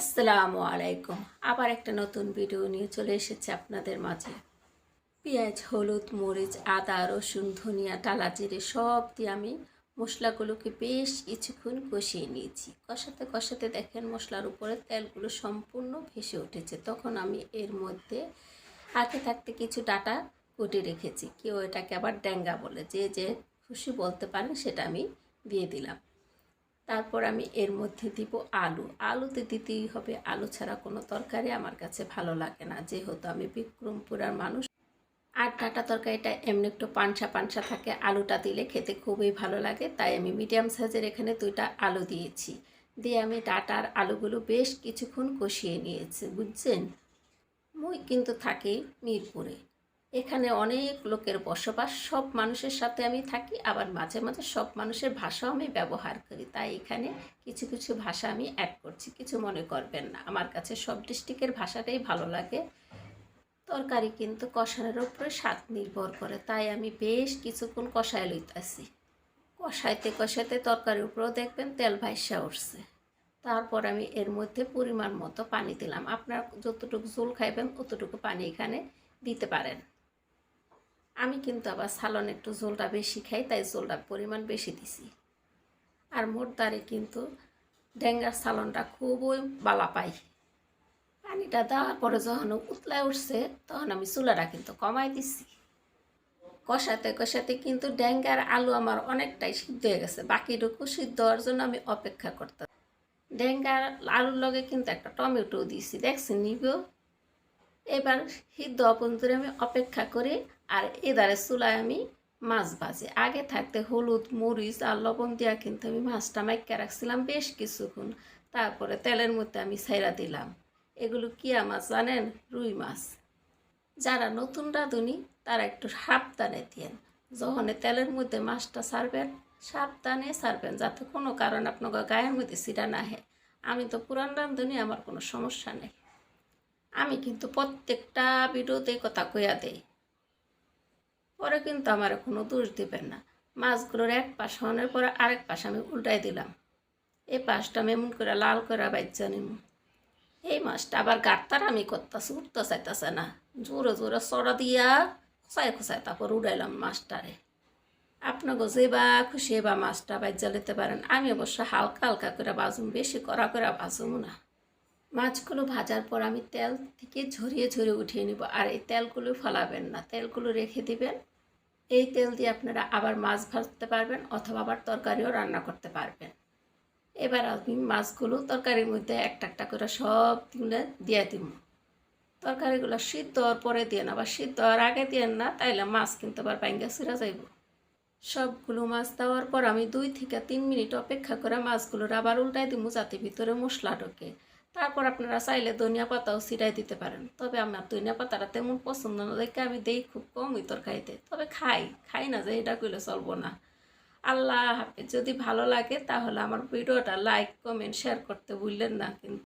আসসালামু আলাইকুম। আবার একটা নতুন ভিডিও নিয়ে চলে এসেছে আপনাদের মাঝে। পেঁয়াজ, হলুদ, মরিচ, আদা, রসুন, ধনিয়া টালা জিরে সব দিয়ে আমি মশলাগুলোকে বেশ কিছুক্ষণ কষিয়ে নিয়েছি। কষাতে কষাতে দেখেন মশলার উপরে তেলগুলো সম্পূর্ণ ভেসে উঠেছে। তখন আমি এর মধ্যে আগে থাকতে কিছু ডাটা কুটে রেখেছি। কেউ এটাকে আবার ড্যাঙ্গা বলে। যে যে খুশি বলতে পারেন সেটা আমি দিয়ে দিলাম। তারপর আমি এর মধ্যে দিব আলু। আলুতে দিতেই হবে। আলু ছাড়া কোনো তরকারি আমার কাছে ভালো লাগে না। যেহেতু আমি বিক্রমপুরার মানুষ, আর ডাটা তরকারিটা এমনি একটু পানসা পানসা থাকে, আলুটা দিলে খেতে খুবই ভালো লাগে। তাই আমি মিডিয়াম সাইজের এখানে দুইটা আলু দিয়েছি। দিয়ে আমি ডাটার আলুগুলো বেশ কিছুক্ষণ কষিয়ে নিয়েছি, বুঝছেন? মুই কিন্তু থাকি মিরপুরে। এখানে অনেক লোকের বসবাস, সব মানুষের সাথে আমি থাকি, আবার মাঝে মাঝে সব মানুষের ভাষাও আমি ব্যবহার করি। তাই এখানে কিছু কিছু ভাষা আমি অ্যাড করছি, কিছু মনে করবেন না। আমার কাছে সব ডিস্ট্রিক্টের ভাষাটাই ভালো লাগে। তরকারি কিন্তু কষানোর উপরে স্বাদ নির্ভর করে, তাই আমি বেশ কিছুক্ষণ কষায় লইতেছি। কষাইতে কষাইতে তরকারির উপরেও দেখবেন তেল ভাইসা উঠছে। তারপর আমি এর মধ্যে পরিমাণ মতো পানি দিলাম। আপনার যতটুকু ঝোল খাইবেন ততটুকু পানি এখানে দিতে পারেন। আমি কিন্তু আবার সালন একটু ঝোলটা বেশি খাই, তাই ঝোলটার পরিমাণ বেশি দিছি। আর মোট দাঁড়ে কিন্তু ডেঙ্গার সালনটা খুবই বালা পাই। পানিটা দেওয়ার পরে যখন উতলায় উঠছে, তখন আমি চুলাটা কিন্তু কমাই দিছি। কষাতে কষাতে কিন্তু ড্যাঙ্গার আলু আমার অনেকটাই সিদ্ধ হয়ে গেছে, বাকিটুকু সিদ্ধ হওয়ার জন্য আমি অপেক্ষা করতাম ড্যাঙ্গার আলুর লগে কিন্তু একটা টমেটো দিয়েছি দেখছি নিব? এবার সিদ্ধ পর্যন্ত আমি অপেক্ষা করি, আর এদারে চুলায় আমি মাছ ভাজি। আগে থাকতে হলুদ, মরিচ আর লবণ দিয়া কিন্তু আমি মাছটা মাইকা রাখছিলাম বেশ কিছুক্ষণ। তারপরে তেলের মধ্যে আমি ছাইরা দিলাম। এগুলো কিয়া মাছ জানেন? রুই মাছ। যারা নতুন রাঁধুনি, তারা একটু সাবধানে দিয়েন। যখন তেলের মধ্যে মাছটা ছাড়বেন, সাবধানে ছাড়বেন, যাতে কোনো কারণ আপনার গায়ের মধ্যে সিটা না হয়। আমি তো পুরান রাঁধুনি, আমার কোনো সমস্যা নেই। আমি কিন্তু প্রত্যেকটা ভিডিওতে কথা কইয়া দেই। পরে কিন্তু আমার কোনো দোষ দিবেন না। মাছগুলোর এক পাশ হওয়ার পরে আরেক পাশ আমি উল্টাই দিলাম। এই পাশটা আমি এমন করে লাল করে বাচ্চা নিম। এই মাছটা আবার গাত্তার আমি করতেছি, উঠতে চাইতেছে না। জোরে জোরে চড়া দিয়া খোসাই খোসাই তারপর উড়াইলাম মাছটারে। আপনাকে যে বা খুশি বা মাছটা বাজ্যা নিতে পারেন। আমি অবশ্য হালকা হালকা করে বাজুম, বেশি করা করে বাজুম না। মাছগুলো ভাজার পর আমি তেল থেকে ঝরিয়ে ঝরিয়ে উঠিয়ে নিব। আর এই তেলগুলো ফলাবেন না। তেলগুলো রেখে দিবেন। এই তেল দিয়ে আপনারা আবার মাছ ভাজতে পারবেন অথবা আবার তরকারিও রান্না করতে পারবেন। এবার আমি মাছগুলো তরকারির মধ্যে একটা একটা করে সব তুলে দিয়ে দিব। তরকারিগুলো সিদ্ধ হওয়ার পরে দিয়ে আবার সিদ্ধ হওয়ার আগে দিয়ে না, তাইলে মাছ কিন্তু আবার বাইঙ্গা সিরা যাইব। সবগুলো মাছ দেওয়ার পর আমি দুই থেকে তিন মিনিট অপেক্ষা করে মাছগুলোর আবার উল্টাই দিব যাতে ভিতরে মশলা ঢোকে। তারপর আপনারা চাইলে ধনিয়া পাতাও ছিটাই দিতে পারেন। তবে আমার ধনিয়া পাতাটা তেমন পছন্দ না, দেখে আমি দেই খুব কমই তরকারিতে। তবে খাই খাই না যে এটা করলে চলবো না। আল্লাহ হাফেজ, যদি ভালো লাগে তাহলে আমার ভিডিওটা লাইক, কমেন্ট, শেয়ার করতে ভুললেন না কিন্তু